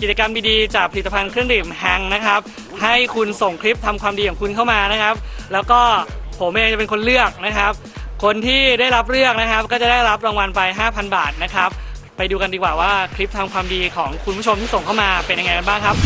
กิจกรรมดีๆจากผลิตภัณฑ์เครื่องดื่มแฮงนะครับ ให้คุณส่งคลิปทำความดีของคุณเข้ามานะครับ แล้วก็ผมเองจะเป็นคนเลือกนะครับ คนที่ได้รับเลือกนะครับ ก็จะได้รับรางวัลไป 5,000 บาทนะครับ ไปดูกันดีกว่าว่าคลิปทำความดีของคุณผู้ชมที่ส่งเข้ามาเป็นยังไงกันบ้างครับ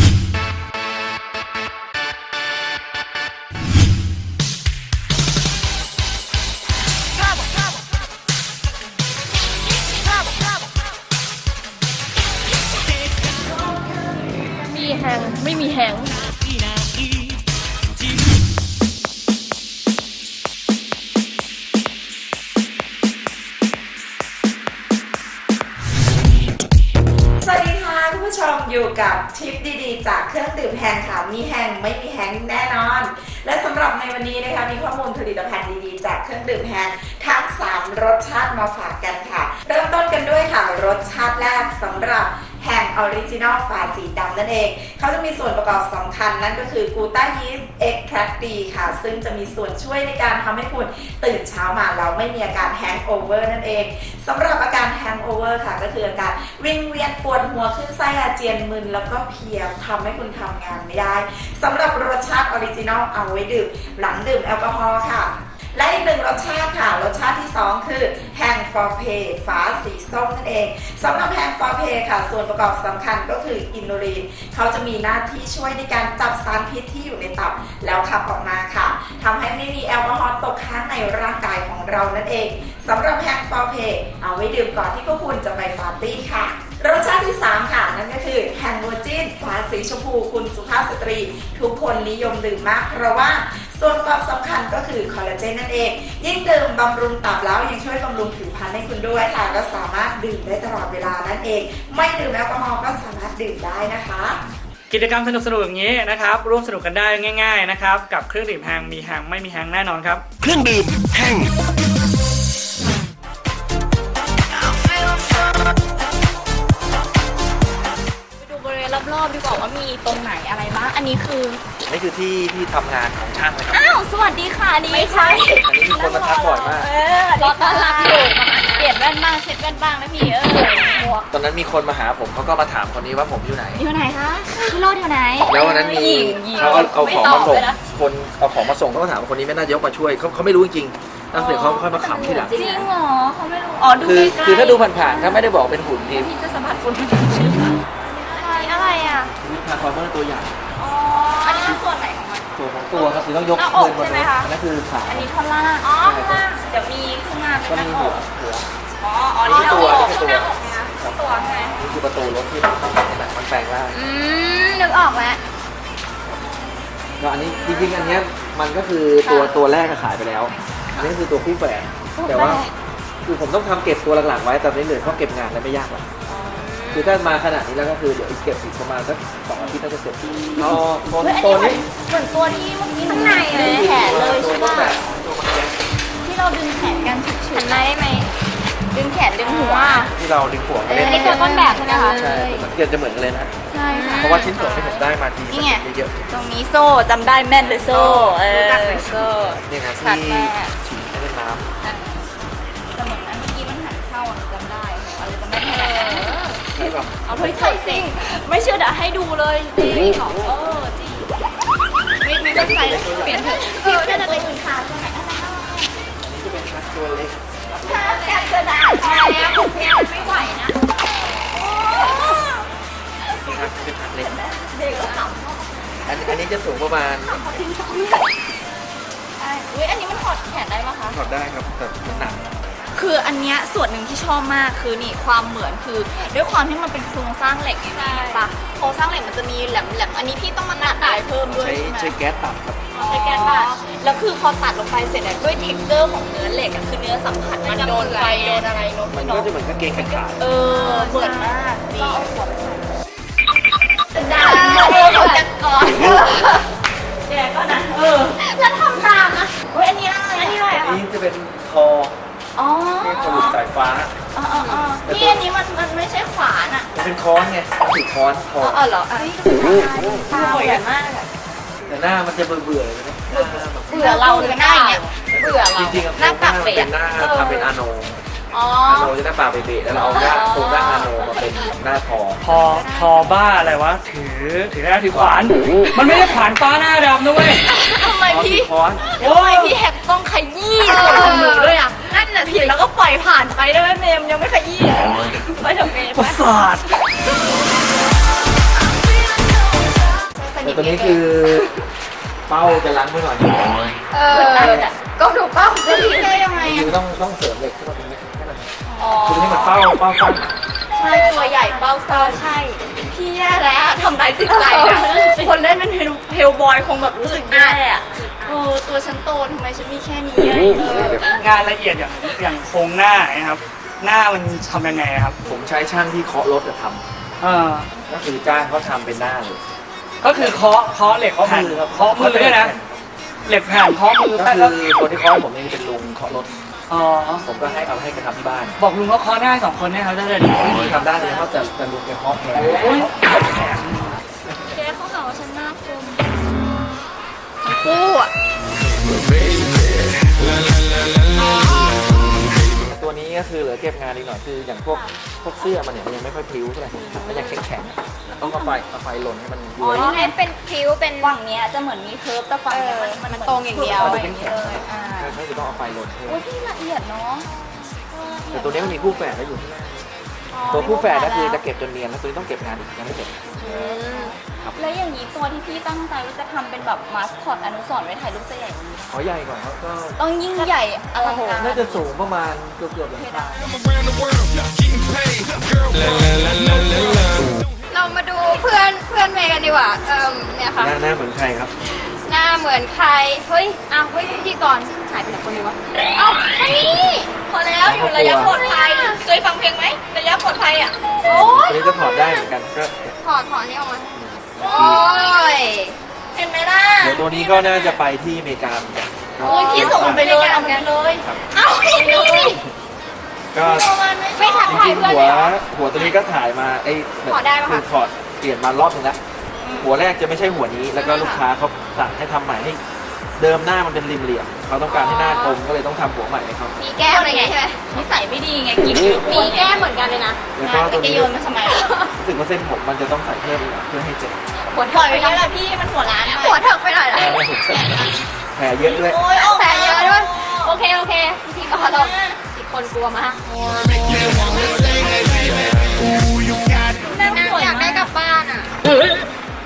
มีแฮงไม่มีแฮงแน่นอน และสำหรับในวันนี้นะคะมีข้อมูลผลิตภัณฑ์ดีๆ จากเครื่องดื่มแฮงทั้ง 3 รสชาติมาฝากกันค่ะ เริ่มต้นกันด้วยค่ะรสชาติแรกสำหรับ ออริจินอลฝาสีดำนั่นเอง เขาจะมีส่วนประกอบสำคัญนั่นก็คือกูต้ายีสต์เอ็กแทรดีค่ะ ซึ่งจะมีส่วนช่วยในการทำให้คุณตื่นเช้ามาแล้วไม่มีอาการแฮงโอเวอร์นั่นเองสำหรับอาการแฮงโอเวอร์ค่ะ ก็คืออาการวิงเวียนปวดหัวขึ้นไส้อาเจียนมึนแล้วก็เพลียทำให้คุณทำงานไม่ได้สำหรับรสชาติออริจินอลเอาไว้ดื่มหลังดื่มแอลกอฮอล์ค่ะ และอีกหนึ่งรสชาติค่ะ รสชาติที่ 2 คือแฮงฟอร์เพย์ฟ้าสีส้มนั่นเองสำหรับแฮงฟอร์เพค่ะ ส่วนประกอบสำคัญก็คืออินูรีนเขาจะมีหน้าที่ช่วยในการจับสารพิษที่อยู่ในตับแล้วขับออกมาค่ะทำให้ไม่มีแอลกอฮอล์ตกค้างในร่างกายของเรานั่นเองสำหรับแฮงฟอร์เพเอาไว้ดื่มก่อนที่พวกคุณจะไปปาร์ตี้ค่ะรสชาติที่ 3 ค่ะ นั่นก็คือแฮงโวจินฟ้าสีชมพูคุณสุภาพสตรี ทุกคนนิยมดื่มมาก เพราะว่า ส่วนประกอบสำคัญก็คือคอลลาเจนนั่นเอง ยิ่งดื่มบำรุงตับแล้วยังช่วยบำรุงผิวพรรณให้คุณด้วยค่ะ ก็สามารถดื่มได้ตลอดเวลานั่นเอง ไม่ดื่มแอลกอฮอล์ก็สามารถดื่มได้นะคะกิจกรรมสนุกๆอย่างนี้นะครับ ร่วมสนุกกันได้ง่าย ๆนะครับ กับเครื่องดื่มแฮงมีแฮงไม่มีแฮงแน่นอนครับ เครื่องดื่มแห้งไปดูบริเวณรอบๆดีกว่าว่ามีตรงไหนอะไรบ้างอันนี้คือ นี่คือที่ที่ทำงานของช่างเลยครับ อ้าว สวัสดีค่ะอันนี้ไม่ใช่อันนี้มีคนมาทักบ่อยมาก เออรอต้อนรับอยู่เปลี่ยนแว่นบ้างเช็ดแว่นบ้างนะพี่เออหมวกตอนนั้นมีคนมาหาผมเขาก็มาถามคนนี้ว่าผมอยู่ไหน อยู่ไหนคะพี่โรดอยู่ไหน แล้ววันนั้นมีหญิงหญิงเขาเอาเอาของมาส่งไตบเลยนะคนเอาของมาส่งเขาก็ถามว่าคนนี้ไม่น่าจะยกมาช่วยเขาเขาไม่รู้จริงๆแล้วเสร็จเขาค่อยมาขำทีหลังจริงเหรอเขาไม่รู้อ๋อดูคือใกล้ๆคือถ้าดูผ่านๆถ้าไม่ได้บอกเป็นหุ่นนี่พี่จะสัมผัสฝุ่นชื่ออะไรอะไรอะทาร์ฟอร์เมอร์ตัวอย่าง อ๋อ อันนี้คือส่วน ไหนของมันตัวของตัวครับคือต้องยกหน้าอกขึ้นบนใช่ไหมคะ อันนั้นคือขาอันนี้ท่อนล่างอ๋อข้างล่างเดี๋ยวมีขึ้นมาเป็นก็หน้ามีอหัวกหัว อ๋ออ๋อนี่หน้าตัวอกนี่คือตัว หน้าอกไงคะตัวใช่ไหมนี่คือประตูรถที่มันมันแปลงร่างอืมนึกออกแล้ว แล้วอันนี้จริงๆอันเนี้ยมันก็คือตัวตัวแรกอะขายไปแล้ว อันนี้คือตัวคู่แฝดแต่ว่า คือผมต้องทำเก็บตัวหลังๆไว้แต่ไม่เหนื่อยเพราะเก็บงานแล้วไม่ยากหรอก คือถ้ามาขนาดนี้แล้วก็คือเดี๋ยวอีกเก็บอีกประมาณสักสองอาทิตย์น่าจะเสร็จอ๋อตัวเฮ้ยอันตัวนี้นี้เหมือนตัวที่เมื่อกี้ข้างในเลยแขนเลยใช่ป่ะที่เราดึงแขนกันฉุดๆได้ไหมดึงแขนดึงหัว ที่เราดึงหัวมาเล่นอันนี้ตัวต้นแบบใช่ไหมคะ ใช่เกือบจะเหมือนกันเลยนะ ใช่ค่ะ เพราะว่าชิ้นส่วนที่ผมได้มาทีนี่ไง มันเยอะตรงนี้โซ่จำได้แม่นเลยโซ่ เออโซ่ ๆเนี่ยนะชัดที่มาก ฉีดให้เล่นน้แต่เหมือนอันเมื่อกี้มันหัน เข้าอะจำได้อะไรจะไม่ถนัดำใช่ป่ะเอาเฮ้ยใช่จริง ไม่เชื่อเดี๋ยวให้ดูเลยจริงเออจริงไม่ไม่ต้องใช้เปลี่ยนเถอะพี่น่าจะเป็นคุณคาใช่ไหมอะไรอันนี้จะเป็นชักตัวเล็กคาแกกระดาษใช่แล้วผมเนี่ยมันไม่ไหวนะนี่ครับเป็นชักเล็กเด็กก็ขอันอันนี้จะสูงประมาณำใช่อุ้ยอันนี้มันถอดแขนได้ปะคะถอดได้ครับแต่มันหนัก คืออันเนี้ยส่วนหนึ่งที่ชอบมากคือนี่ความเหมือนคือ ด้วยความที่มันเป็นโครงสร้างเหล็กไงพี่เห็นปะโครงสร้างเหล็กมันจะมีแหลมแหลมๆอันนี้พี่ต้องมาตัดอะไรเพิ่มด้วยใช้ใช่ไหม ใช้แก๊สตัดครับ ใช้แก๊สตัดแล้วคือพอตัดลงไปเสร็จเนี่ยด้วยเท็กเจอร์ของเนื้อเหล็กอะคือเนื้อสัมผัสมันโดนไฟโดนอะไรโดนมันเนาะก็จะเหมือนกางเกงขาขาดเออเหมือนมากจริงดาโอ้เขาจะก่อนแกก็นะเออแล้วทำตามนะเฮ้ยอันนี้อะไรอันนี้อะไรอันอะนี้จะเป็นคออ๋อ เรียกกระดูกสาย ฟ้า อ๋ออ๋ออ๋อพี่อันนี้มันมันไม่ใช่ขวานอะมันเป็นค้อนไงถือค้อนคออ๋ออ๋อเหรออะตาใหญ่มากอะแต่หน้ามันจะเบื่อๆเลยนะหน้าแบบเบื่อเราเลยหน้าอย่างเงี้ยเบื่อเราจริงๆอะหน้าปากเป็เป๋นหน้าทำเป็นอาโนอ๋ออาโนจะหน้าปากเบะๆแล้วเราเอาหน้าอ๋อโครงหน้าอาโนมาเป็นหน้าทอพอพอบ้าอะไรวะถือถือหน้าถือขวาน มันไม่ได้ขวานฟ้าหน้าดำนะเว้ยทำไมพี่ค้อนโอ้ทำไมพี่แฮกต้องขยี้ส่วนของหนูด้วยอะ นั่นแหละผิดแล้วก็ปล่อยผ่านไปได้ไหมเมมยังไม่ขยี้เลยไปเถอะเมมประสาทแต่ตัวนี้คือเป้าจะล้างไว้หน่อยเออก็ดูเป้าจะดีได้ยังไงคืออะต้องต้องเสริมเหล็กเข้ามาตรงนี้แค่นั้นอ๋อคือตัวนี้มันเป้าเป้าสั้นใช่ตัวใหญ่เป้าซ่าใช่ พี่แย่แล้วทำร้ายจิตใจนะคนเล่นเป็นเฮลบอยคงแบบรู้สึกแย่อะ โอ้ตัวฉันโตทำไมฉันมีแค่นี้อะเอองานละเอียดอย่างอย่างโครงหน้านะครับ หน้ามันทำยังไงครับ ผมใช้ช่างที่เคาะรถจะทเออำก็คือจ้างเขาทำเป็นหน้าเลย ก็คือเคาะเคาะเหล็กเคาะแผ่นมือครับเคาะมือด้วยนะเหล็กแผ่นเคาะมือก็แป๊บคือคนที่เคาะให้ผมนี่เป็นลุงเคาะรถ อ๋อผมก็ให้เอาให้กันทำที่บ้านบอกลุงเขาเคาะหน้าสองคนเนี่ยเขาจะได้ดีทำได้เลยครับแต่แต่ลุงแกเคาะแทนโอ้ยเคู่อะตัวนี้ก็คือเหลือเก็บงานอีกหน่อยคืออย่างพวกพวกเสื้อมันเนี่ยมันยังไม่ค่อยพลิ้วเท่าไหร่มันยังแข็งแข็งๆต้องเอาไฟเอาไฟลนให้มันอ๋ย้อวยนี่เป็นคิ้วเป็นฝั่งเนี้ยจะเหมือนมีเคิร์ฟแต่ฝั่งเนี้ยมันมันตรงอย่างเดียว มันจะเป็นแข็งอ่าก็คือต้องเอาไฟลนให้อุ้ยพี่ละเอียดเนาะแต่ตัวนี้มันมีคู่แฝดแล้วอยู่ข้างหน้า ตัวคู่แฝดนั่นคือจะเก็บจนเนียนแล้วตัวนี้ต้องเก็บงานอีกยังไม่เสร็จครับ แล้วอย่างนี้ตัวที่พี่ตั้งใจว่าจะทำเป็นแบบมาสคอตอนุสรณ์ไว้ถ่ายรูปจะใหญ่กว่านี้ขอใหญ่กว่าครับก็ต้องยิ่งใหญ่อลังการน่าจะสูงประมาณเกือบเกือบๆหลังคาเรามาดูเพื่อนเพื่อนเมย์กันดีกว่าเอ่มเนี่ยค่ะ หน้าหน้าเหมือนใครครับห น้าเหมือนใคร เฮ้ย อ้าว เฮ้ยพิธีกรหายไปไหนคนนึงวะเอ้าอันนี้พอแล้วอยู่ระยะปลอดภัยเคยฟังเพลงไหมระยะปลอดภัยอะ โอ้ยตัวนี้จะถอดได้เหมือนกันก็ถอดถอดนี่ออกมา โอ้ยเห็นไหมล่ะเดี๋ยวตัวนี้ก็น่าจะไปที่อเมริกาเหมือนกันโอ้ยพี่ส่งมันไปเลยเอามันเลย เอ้าพี่นี่ก็ไม่ทักจทายริงๆเพื่อนหัวเลยเหรอหัวตัวนี้ก็ถ่ายมาไอ้แบบถอดได้ปะคะคือถอดเปลี่ยนมารอบนึงแล้ว หัวแรกจะไม่ใช่หัวนี้ แล้วก็ลูกค้าเขาสั่งให้ทำใหม่ให้เดิมหน้ามันเป็นริมเหลี่ยมเขาต้องการให้หน้ากลมก็เลยต้องทำหัวใหม่ให้เขา มีแก้มอะไรไงใช่ไหมนิสัยไม่ดีไงกินเยอะมีแก้มเหมือนกันเลยนะแล้วก็ตัวจะนี้โยนมาทำไมล่ะรู้สึกว่าเส้นผมมันจะต้องใส่เพิ่มอีกหน่อยเพื่อให้เจ็บหัวถอยไปแล้วล่ะพี่มันหัวล้านหัวเถิกไปหน่อยละแผลเยอะด้วย โอ้ยโอ้แต่เยอะด้วยโอเคโอเคพิธีกรเราอีกคนกลัวมากน่าน่าสวยอยากได้มากกลับบ้านอะ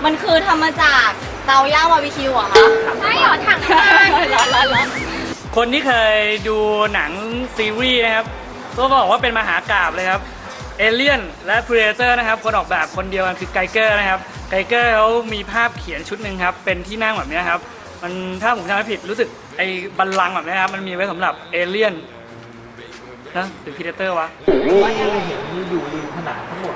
มันคือทำมาจากเตาย่างบาร์บีคิวเหรอะคะใช่เหรอถังน้ำมันร้อนร้อนร้อนคนที่เคยดูหนังซีรีส์นะครับก็บอกว่าเป็นมหากราบเลยครับเอเลียนและพ r เ d เตอร์นะครับ คนออกแบบคนเดียวกันคือไกเกอร์นะครับ ไกเกอร์เขามีภาพเขียนชุดหนึ่งครับ เป็นที่นั่งแบบเนี้ยครับ มันถ้าผมจำไม่ผิดรู้สึกไอ้บัลลังก์แบบเนี้ยครับ มันมีไว้สำหรับเอเลียนนะหรือพ r เ d เตอร์วะที่เห็นอยู่ริมผนังทั้งหมด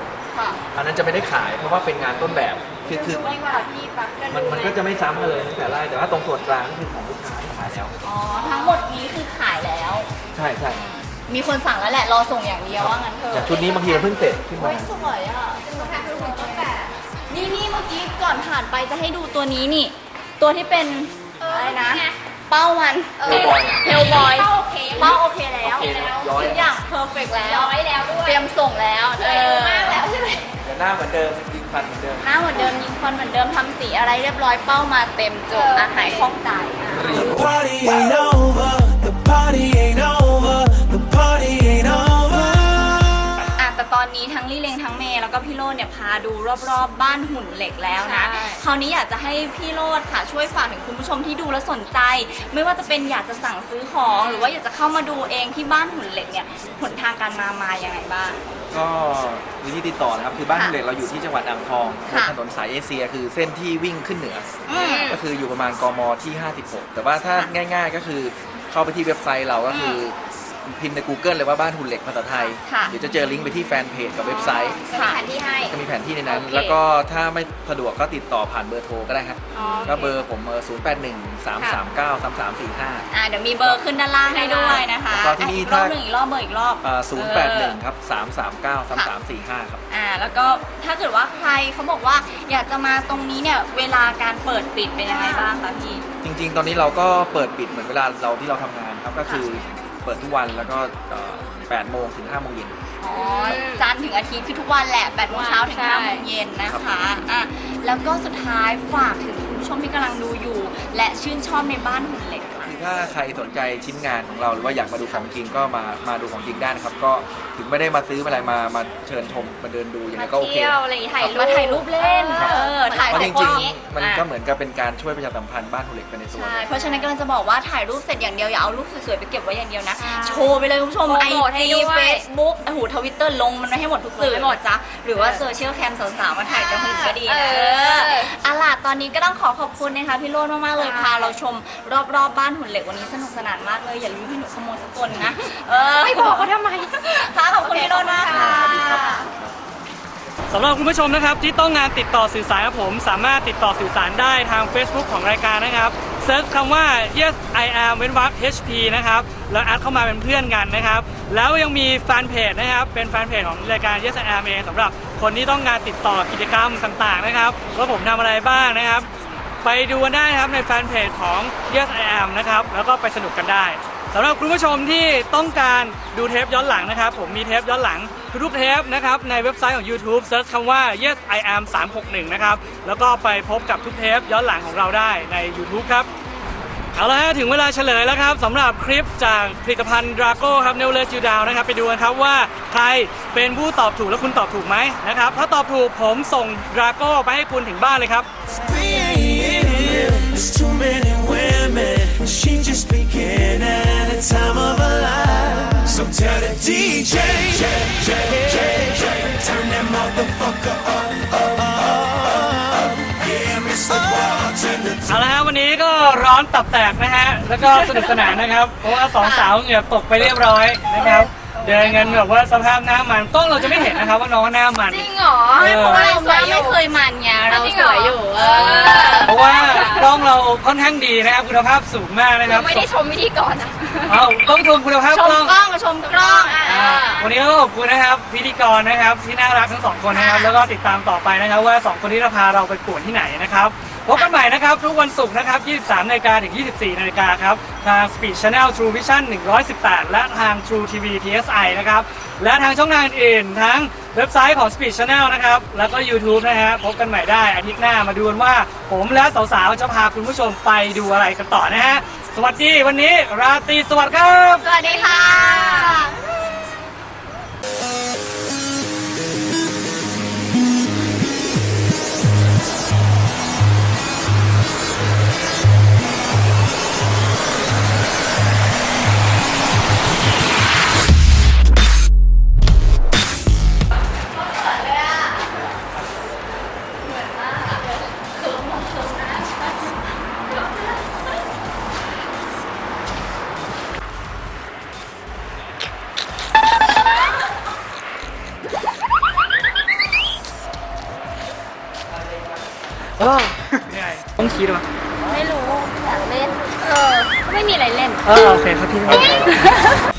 อันนั้นจะไม่ได้ขายเพราะว่าเป็นงานต้นแบบ คือคือดีกว่าพี่ปะมันมันก็จะไม่ซ้ำกันเลยตั้งแต่แรกแต่ว่าตรงส่วนกลางนี่คือของลูกค้าที่ขายแล้วอ๋อทั้งหมดนี้คือขายแล้ว ใช่ใช่มีคนสั่งแล้วแหละรอส่งอย่างเดียวว่างั้นเถอย่างอะชุดนี้บางทีมันเพิ่งเสร็จขึ้นเฮ้มายสวยอะนี่นี่เมื่อกี้ก่อนผ่านไปจะให้ดูตัวนี้นี่ ตัวที่เป็นอะไรนะ เป้ามันเฮลบอยเฮลบอยเป้าโอเคเป้าโอเคแล้วโอเคแล้วร้อยทุกอย่างเพอร์เฟกแล้วร้อยแล้วด้วยเตรียมส่งแล้วเร็วมากแล้วใช่ไหมเดี๋ยวหน้าเหมือนเดิมยิง ฟันเหมือนเดิม หน้าเหมือนเดิมยิงควันเหมือนเดิมทำสีอะไรเรียบร้อยเป้ามาเต็มจบอาหายคล่องใจอะ The party ain't over. The party ain't over. The party ain't over. อะแต่ตอนนี้ทั้งลี่เลงทั้งเม ย์แล้วก็พี่โรดเนี่ยพาดูรอบๆบ้านหุ่นเหล็กแล้วนะ ใช่ คราวนี้อยากจะให้พี่โรดค่ะช่วยฝากถึงคุณผู้ชมที่ดูแล้วสนใจ ไม่ว่าจะเป็นอยากจะสั่งซื้อของ หรือว่าอยากจะเข้ามาดูเองที่บ้านหุ่นเหล็กเนี่ยหนทางการมามายังไงบ้าง ก็วิธีติดต่อนะครับคือบ้านค่ะเหล็กเราอยู่ที่จังหวัดอ่างทองบนค่ะ ถนนสายเอเชีย คือเส้นที่วิ่งขึ้นเหนือ อืม ก็คืออยู่ประมาณกมที่ 56 แต่ว่าถ้าง่ายๆก็คือเข้าไปที่เว็บไซต์เราก็คืออ พิมพ์ใน Google เลยว่าบ้านหุ่นเหล็กภาษาไทย ค่ะ เดี๋ยวจะเจอลิงก์ไปที่แฟนเพจกับเว็บไซต์จะมีแผนที่ให้จะมีแผนที่ในนั้น โอเค แล้วก็ถ้าไม่สะดวกก็ติดต่อผ่านเบอร์โทรก็ได้ครับ อ๋อก็เบอร์ผมเออ0 8 1 3 3 9 3 3 4 5 อะเดี๋ยวมีเบอร์ขึ้นด้านล่างให้ด้วยนะคะแล้วก็ที่นี่อะอีกรอบถ้า หนึ่งอีกรอบเบอร์อีกรอบ อ่าเออ081 ครับ 339 3345 ครับ อ่าแล้วก็ถ้าเกิดว่าใครเขาบอกว่าอยากจะมาตรงนี้เนี่ยเวลาการเปิดปิดเป็นยังไงบ้างคะพี่ จริง ๆ ตอนนี้เราก็เปิดปิดเหมือนเวลาเราที่เราทำงานครับ ก็คือ เปิดทุกวันแล้วก็เอ่อ8โมงถึง5โมงเย็น อ๋อจันทร์ถึงอาทิตย์คือทุกวันแหละ8โมงเช้าถึงใช่ 5โมงเย็นนะคะอะแล้วก็สุดท้ายฝากถึงคุณ ผู้ชมที่กำลังดูอยู่ และชื่นชอบในบ้านหุ่นเหล็กค่ะคือถ้าใครสนใจชิ้นงานของเราหรือว่าอยากมาดูของจริงก็มามาดูของจริงได้นะครับ ก็ถึงไม่ได้มาซื้ออะไรมามาเชิญชมมาเดินดูยังไงมาก็โอเค เที่ยวอะไรอย่างงี้ถ่ายรูปมาถ่ายรูปเล่นครับ เออถ่ายเพราะเสจร็จริงนี้ๆมันก็เหมือนกับเป็นการช่วยประชาสัมพันธ์บ้านหุ่นเหล็กไปในตัวใช่เลยเพราะฉะนั้นกำลังจะบอกว่าถ่ายรูปเสร็จอย่างเดียวอย่าเอารูปสวยๆไปเก็บไว้อย่างเดียวนะ ใช่โชว์ไปเลยคุณผู้ชมโปรไอโมทให้จีด้วยเฟซบุ๊กโอ้โหทวิตเตอร์ลงมันไว้ให้หมดทุกสื่อลงให้หมดจ้ะหรือว่าโซเชียลแคมสาวๆมาถ่ายจะหุ่นก็ดีเอนะอเอาล่ะ ตอนนี้ก็ต้องขอขอบคุณนะคะพี่โรจน์มากๆเลยค่ะพาเราชมรอบๆบ้านหุ่นเหล็กวันนี้สนุกสนานมากเลยอย่าลืมให้หนูขโมยสักคนนะเออไม่บอกเขาทำไมค่ะขอบคุณพี่โรจน์มากค่ะสำหรับคุณผู้ชมนะครับที่ต้องงานติดต่อสื่อสารกับผม สามารถติดต่อสื่อสารได้ทาง Facebook ของรายการนะครับเซิร์ชคำว่า yes I am เว้นวรรค HP นะครับแล้วแอดเข้ามาเป็นเพื่อนกันนะครับ แล้วยังมีแฟนเพจนะครับเป็นแฟนเพจของรายการ yes I am เองสำหรับ คนที่ต้องงานติดต่อกิจกรรมต่างๆนะครับว่าผมทำอะไรบ้างนะครับ ไปดูกันได้นะครับในแฟนเพจของ Yes I Am นะครับแล้วก็ไปสนุกกันได้สำหรับคุณผู้ชมที่ต้องการดูเทปย้อนหลังนะครับ ผมมีเทปย้อนหลังทุกเทปนะครับในเว็บไซต์ของ YouTube เซิร์ชคำว่า Yes I Am 361 นะครับ แล้วก็ไปพบกับทุกเทปย้อนหลังของเราได้ใน YouTube ครับ เอาละฮะถึงเวลาเฉลยแล้วครับสำหรับคลิปจากผลิตภัณฑ์ดราโก้ครับ Never Let You Down นะครับไปดูกันครับว่าใครเป็นผู้ตอบถูกและคุณตอบถูกไหมนะครับถ้าตอบถูกผมส่งดราโก้ไปให้คุณถึงบ้านเลยครับ There's too many women. She just beginning at a time of her life. So tell the DJ, turn that motherfucker up, up, up, up. Yeah, Mr. Bartender. เอาละฮะวันนี้ก็ ร้อนตับแตกนะฮะ แล้วก็สนุกสนานนะครับ เพราะว่าสองสาวเหงื่อตกไปเรียบร้อยนะครับ เดินกันแบบว่าสภาพหน้ามันกล้องเราจะไม่เห็นนะครับว่าน้องหน้ามัน จริงเหรอเออ เพราะว่าเราไม่เคยมันไงเราจริงสเหรอวยอยู่เอเอออเพราะว่ากล้องเราค่อนข้างดีนะครับคุณภาพสูงมากนะครับ ไม่ได้ชมวิธีก่อนนะ เอาต้องชมคุณภาพชกมล้อง กล้องชมกล้องอะ อ่าวันนี้ก็ขอบคุณนะครับพิธีกรนะครับที่น่ารักทั้งสองคนนะครับ แล้วก็ติดตามต่อไปนะครับ ว่าสองคนนี้จะพาเราไปป่วนที่ไหนนะครับพบกันใหม่นะครับ ทุกวันศุกร์นะครับ 23นาฬิกาถึง 24นาฬิกาครับ ทาง Speed Channel True Vision 118 และทาง True TV PSI นะครับ และทางช่องทางอื่นทั้งเว็บไซต์ของ Speed Channel นะครับ แล้วก็ YouTube นะฮะพบกันใหม่ได้อาทิตย์หน้ามาดูกันว่า ผมและสาวๆ จะพาคุณผู้ชมไปดูอะไรกันต่อนะฮะ สวัสดีวันนี้ราตรีสวัสดิ์ครับ สวัสดีค่ะ ไม่รู้อเคเล่นเออไม่